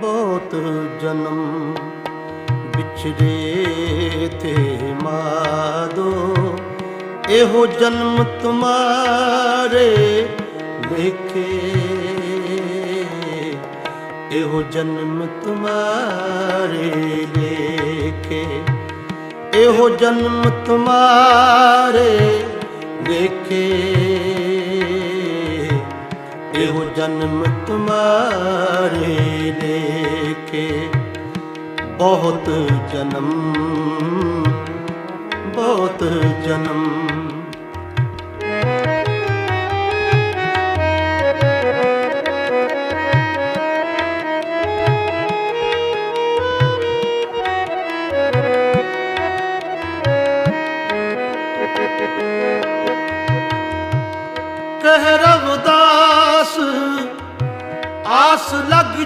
ਬਹੁਤ ਜਨਮ ਵਿਛੜੇ ਤੇ ਮਾਦੋ, ਇਹੋ ਜਨਮ ਤੁਮਾਰੇ ਵੇਖੇ। ਇਹੋ ਜਨਮ ਤੁਮਾਰੇ ਲੇਖੇ ਇਹੋ ਜਨਮ ਤੁਮਾਰੇ ਵੇਖੇ। ਇਹੋ ਜਨਮ ਤੁਮਾਰੇ ਲੈ ਕੇ ਬਹੁਤ ਜਨਮ ਬਹੁਤ ਜਨਮ ਕਹਿ ਰਵਦਾਸ ਆਸ ਲੱਗ